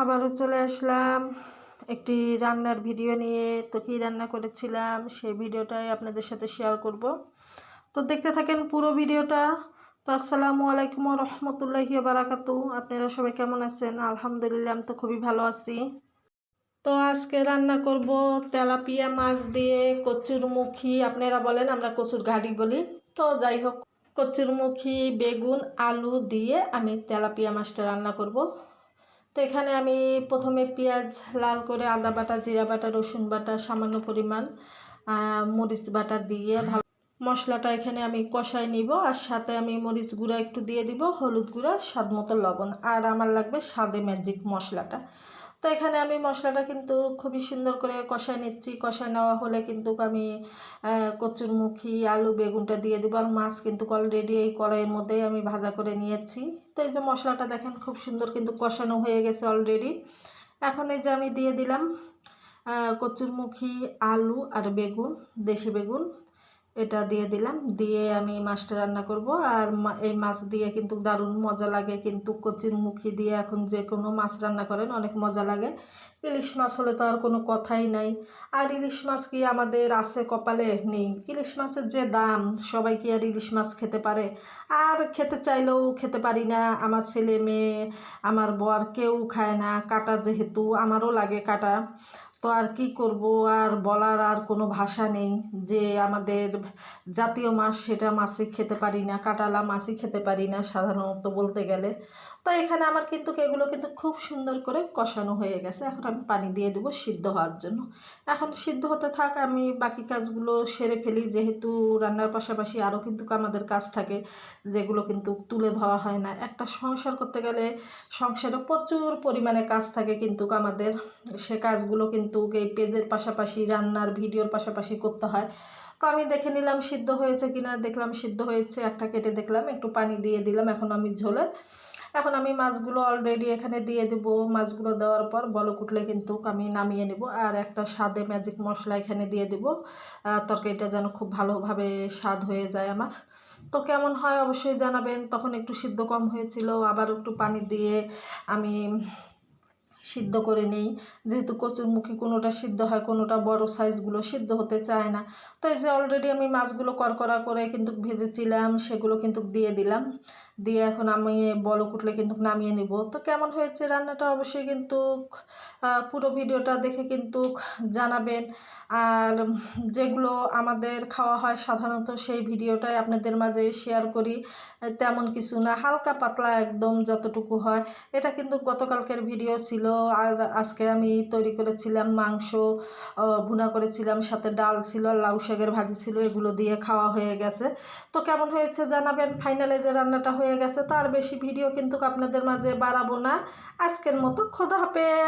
আবারও চলে আসলাম একটি রান্নার ভিডিও নিয়ে। তো কী রান্না করেছিলাম সেই ভিডিওটাই আপনাদের সাথে শেয়ার করব। তো দেখতে থাকেন পুরো ভিডিওটা। তো আসসালামু আলাইকুম রহমতুল্লাহি বারাকাতু। আপনারা সবাই কেমন আছেন? আলহামদুলিল্লাহ, আমি তো খুবই ভালো আছি। তো আজকে রান্না করব তেলাপিয়া মাছ দিয়ে কচুর কচুরমুখী আপনারা বলেন আমরা কচুর ঘাড়ি বলি। তো যাই হোক কচুরমুখী বেগুন, আলু দিয়ে আমি তেলাপিয়া মাছটা রান্না করব। তো এখানে আমি প্রথমে পেঁয়াজ লাল করে আদা বাটা, জিরা বাটা, রসুন বাটা, সামান্য পরিমাণ মরিচ বাটা দিয়ে ভালো মশলাটা এখানে আমি কষায় নিব আর সাথে আমি মরিচ গুঁড়া একটু দিয়ে দিব, হলুদ গুঁড়া, স্বাদ মতো লবণ আর আমার লাগবে স্বাদে ম্যাজিক মশলাটা। তো এখানে আমি মশলাটা কিন্তু খুবই সুন্দর করে কষায় নিচ্ছি। কষায় নেওয়া হলে কিন্তু আমি কচুরমুখী, আলু, বেগুনটা দিয়ে দেবো আর মাছ কিন্তু অলরেডি এই কড়াইয়ের মধ্যেই আমি ভাজা করে নিয়েছি। তো এই যে মশলাটা দেখেন খুব সুন্দর কিন্তু কষানো হয়ে গেছে অলরেডি এখন এই যে আমি দিয়ে দিলাম কচুরমুখী, আলু আর বেগুন, দেশি বেগুন। এটা দিয়ে দিলাম। দিয়ে আমি মাছটা রান্না করব। আর এই মাছ দিয়ে কিন্তু দারুণ মজা লাগে। কিন্তু কচির মুখি দিয়ে এখন যে কোনো মাছ রান্না করেন অনেক মজা লাগে। ইলিশ মাছ হলে তো আর কোনো কথাই নাই। আর ইলিশ মাছ কি আমাদের আছে কপালে? নেই। ইলিশ মাছের যে দাম, সবাই কি আর ইলিশ মাছ খেতে পারে? আর খেতে চাইলেও খেতে পারি না। আমার ছেলে মেয়ে, আমার বর কেউ খায় না। কাটা যেহেতু আমারও লাগে কাটা। তো আর কি করব? আর বলার আর কোনো ভাষা নেই যে আমাদের জাতীয় মাছ সেটা মাছই খেতে পারি না, কাটালা মাছই খেতে পারি না সাধারণত বলতে গেলে। তো এখানে আমার কিন্তু এগুলো কিন্তু খুব সুন্দর করে কষানো হয়ে গেছে। এখন আমি পানি দিয়ে দেবো সিদ্ধ হওয়ার জন্য। এখন সিদ্ধ হতে থাক, আমি বাকি কাজগুলো সেরে ফেলি। যেহেতু রান্নার পাশাপাশি আরও কিন্তু আমাদের কাজ থাকে, যেগুলো কিন্তু তুলে ধরা হয় না। একটা সংসার করতে গেলে সংসারে প্রচুর পরিমাণে কাজ থাকে কিন্তু আমাদের। সে কাজগুলো কিন্তু এই পেজের পাশাপাশি রান্নার ভিডিওর পাশাপাশি করতে হয়। তো আমি দেখে নিলাম সিদ্ধ হয়েছে কিনা, দেখলাম সিদ্ধ হয়েছে, একটা কেটে দেখলাম, একটু পানি দিয়ে দিলাম, এখন আমি ঝোলের। এখন আমি মাছগুলো অলরেডি এখানে দিয়ে দেব। মাছগুলো দেওয়ার পর বলো কুটলে কিন্তু আমি নামিয়ে নেব। আর একটা স্বাদে ম্যাজিক মশলা এখানে দিয়ে দেব। তরকারিটা যেন খুব ভালোভাবে স্বাদ হয়ে যায় আমার। তো কেমন হয় অবশ্যই জানাবেন। তখন একটু সিদ্ধ কম হয়েছিল। আবার একটু পানি দিয়ে আমি সিদ্ধ করে নিই। যেহেতু কচুরমুখী কোনোটা সিদ্ধ হয়, কোনোটা বড় সাইজগুলো সিদ্ধ হতে চায় না। তো এই যে অলরেডি আমি মাছগুলো করকরা করে কিন্তু ভেজেছিলাম, সেগুলো কিন্তু দিয়ে দিলাম। দিয়ে এখন আমি বলো কুটলে কিন্তু নামিয়ে নিব। তো কেমন হয়েছে রান্নাটা? অবশ্যই কিন্তু পুরো ভিডিওটা দেখে কিন্তু জানাবেন। আর যেগুলো আমাদের খাওয়া হয় সাধারণত সেই ভিডিওটাই আপনাদের মাঝে শেয়ার করি। তেমন কিছু না, হালকা পাতলা একদম যতটুকু হয়। এটা কিন্তু গতকালকের ভিডিও ছিল। আর আজকে আমি তৈরি করেছিলাম মাংস ভুনা করেছিলাম, সাথে ডাল ছিল, লাউ শাকের ভাজি ছিল, এগুলো দিয়ে খাওয়া হয়ে গেছে। তো কেমন হয়েছে জানাবেন? ফাইনালে যে রান্নাটা হয়ে গেছে তো আর বেশি ভিডিও কিন্তু আপনাদের মাঝে বাড়াবো না। আজকের মতো খোদা হাফেজ।